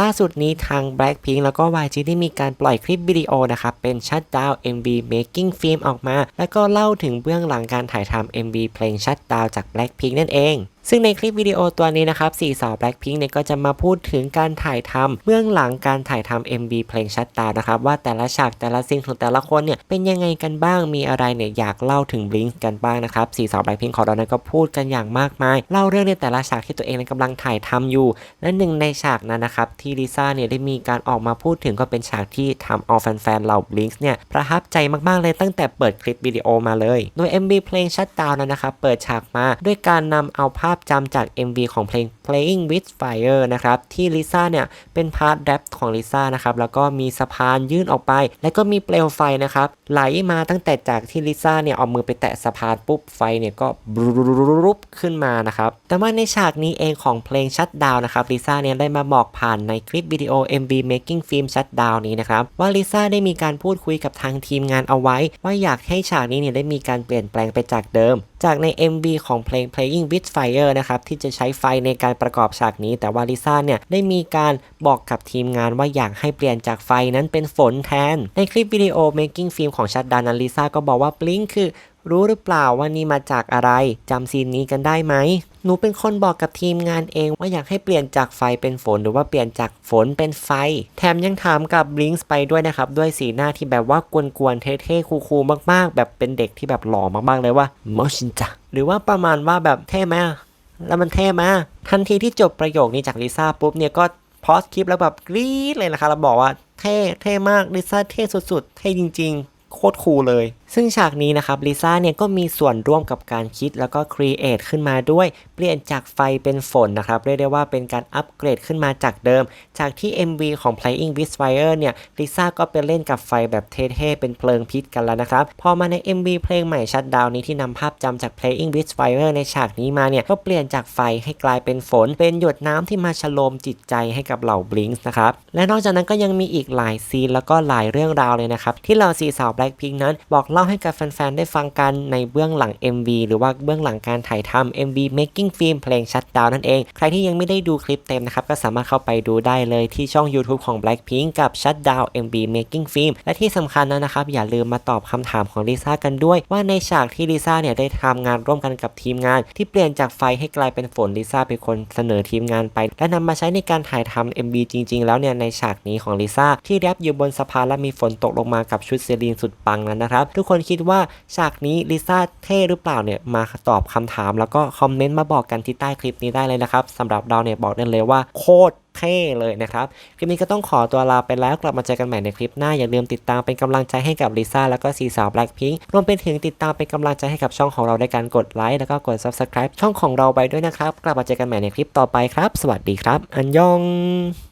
ล่าสุดนี้ทาง Blackpink แล้วก็ YG ได้มีการปล่อยคลิปวิดีโอนะครับเป็นชัดดาว MV Making Film ออกมา แล้วก็เล่าถึงเบื้องหลังการถ่ายทำ MV เพลงชัดดาวจาก Blackpink นั่นเองซึ่งในคลิปวิดีโอตัวนี้นะครับสี่สาว Blackpink เนี่ยก็จะมาพูดถึงการถ่ายทำเบื้องหลังการถ่ายทำ MV เพลงชัดดาวนะครับ ว่าแต่ละฉากแต่ละซีนของแต่ละคนเนี่ยเป็นยังไงกันบ้างมีอะไรเนี่ยอยากเล่าถึง Blink กันบ้างนะครับสี่สาว Blackpink ของเรานั้นก็พูดกันอย่างมากมาย เล่าเรื่องในแต่ละฉากที่ตัวเองกำลังถ่ายทำอยู่ และหนึ่งในฉากนั้นนะครับที่ลิซ่าเนี่ยได้มีการออกมาพูดถึงก็เป็นฉากที่ทำเอาแฟนๆเหล่า Blink เนี่ยประทับใจมากๆเลยตั้งแต่เปิดคลิปวิดีโอมาเลย โดย MV เพลงชัดดาวนั้นนะครับเปิดฉากมาด้วยการนำเอาภาพจำจาก MV ของเพลง Playing with Fire นะครับที่ลิซ่าเนี่ยเป็นพาร์ทแรปของลิซ่านะครับแล้วก็มีสะพานยื่นออกไป แล้วก็มีเปลวไฟนะครับไหลมาตั้งแต่จากที่ลิซ่าเนี่ยเอามือไปแตะสะพานปุ๊บไฟเนี่ยก็บรุบขึ้นมานะครับแต่ว่าในฉากนี้เองของเพลงชัดดาวนะครับลิซ่าเนี่ยได้มาบอกผ่านในในคลิปวิดีโอ MV Making Film Shutdown นี้นะครับว่าลิซ่าได้มีการพูดคุยกับทางทีมงานเอาไว้ ว่าอยากให้ฉากนี้เนี่ยได้มีการเปลี่ยนแปลงไปจากเดิม จากใน MV ของเพลง Playing with Fire นะครับที่จะใช้ไฟในการประกอบฉากนี้ แต่ว่าลิซ่าเนี่ยได้มีการบอกกับทีมงานว่าอยากให้เปลี่ยนจากไฟนั้นเป็นฝนแทน ในคลิปวิดีโอ Making Film ของชัดดานันลิซ่าก็บอกว่า Blink คือรู้หรือเปล่าว่านี่มาจากอะไรจำซีนนี้กันได้ไหม หนูเป็นคนบอกกับทีมงานเองว่าอยากให้เปลี่ยนจากไฟเป็นฝน หรือว่าเปลี่ยนจากฝนเป็นไฟ แถมยังถามกับบลิงส์ไปด้วยนะครับ ด้วยสีหน้าที่แบบว่ากวนๆ เท่ๆ คูลๆ มากๆ แบบเป็นเด็กที่แบบหล่อมากๆ เลยว่าโมชินจะหรือว่าประมาณว่าแบบเท่ไหมแล้วมันเท่ไหมทันทีที่จบประโยคนี้จากลิซ่าปุ๊บเนี่ยก็พอสคลิปแล้วแบบกรี๊ดเลยนะครับแล้วบอกว่าเท่เท่มากลิซ่าเท่สุดๆเท่จริง ๆ โคตรคูลเลย ซึ่งฉากนี้นะครับลิซ่าเนี่ยก็มีส่วนร่วมกับการคิดแล้วก็ครีเอทขึ้นมาด้วย เปลี่ยนจากไฟเป็นฝนนะครับ เรียกได้ว่าเป็นการอัปเกรดขึ้นมาจากเดิม จากที่ MV ของ Playing with Fire เนี่ยลิซ่าก็ไปเล่นกับไฟแบบเท่ๆเป็นเพลิงพิษกันแล้วนะครับ พอมาใน MV เพลงใหม่ชัดดาวนี้ที่นำภาพจำจาก Playing with Fire ในฉากนี้มาเนี่ยก็เปลี่ยนจากไฟให้กลายเป็นฝน เป็นหยดน้ำที่มาฉโลมจิตใจให้กับเหล่า Blink นะครับและนอกจากนั้นก็ยังมีอีกหลายซีนแล้วก็หลายเรื่องราวเลยนะครับที่เหล่าสีสาว Blackpink นั้นบอกเล่าให้กับแฟนๆ ได้ฟังกันในเบื้องหลัง MV หรือว่าเบื้องหลังการถ่ายทำ MV Making Film เพลงชัดดาวนั่นเอง ใครที่ยังไม่ได้ดูคลิปเต็มนะครับ ก็สามารถเข้าไปดูได้เลยที่ช่อง YouTube ของ Blackpink กับ Shutdown MV Making Film และที่สำคัญนะครับ อย่าลืมมาตอบคำถามของลิซ่ากันด้วย ว่าในฉากที่ลิซ่าเนี่ยได้ทำงานร่วมกันกับทีมงาน ที่เปลี่ยนจากไฟให้กลายเป็นฝนลิซ่าเป็นคนเสนอทีมงานไป และนำมาใช้ในการถ่ายทำ MV จริง ๆ แล้วเนี่ยในฉากนี้ของลิซ่าที่แรปอยู่บนสะพานและมีฝนตกลงมากับชุดเซรีนสุดปังนั้นนะครับทุกคนคิดว่าฉากนี้ลิซ่าเท่หรือเปล่าเนี่ยมาตอบคำถาม แล้วก็คอมเมนต์มาบอกกันที่ใต้คลิปนี้ได้เลยนะครับสำหรับเราเนี่ยบอกได้เลยว่าโคตรเท่เลยนะครับ คลิปนี้ก็ต้องขอตัวลาไปแล้วกลับมาเจอกันใหม่ในคลิปหน้า อย่าลืมติดตามเป็นกำลังใจให้กับลิซ่าแล้วก็สีสาว Blackpink รวมไปถึงติดตามเป็นกำลังใจให้กับช่องของเราในการกดไลค์แล้วก็กด Subscribe ช่องของเราไปด้วยนะครับ กลับมาเจอกันใหม่ในคลิปต่อไปครับ สวัสดีครับ อันยอง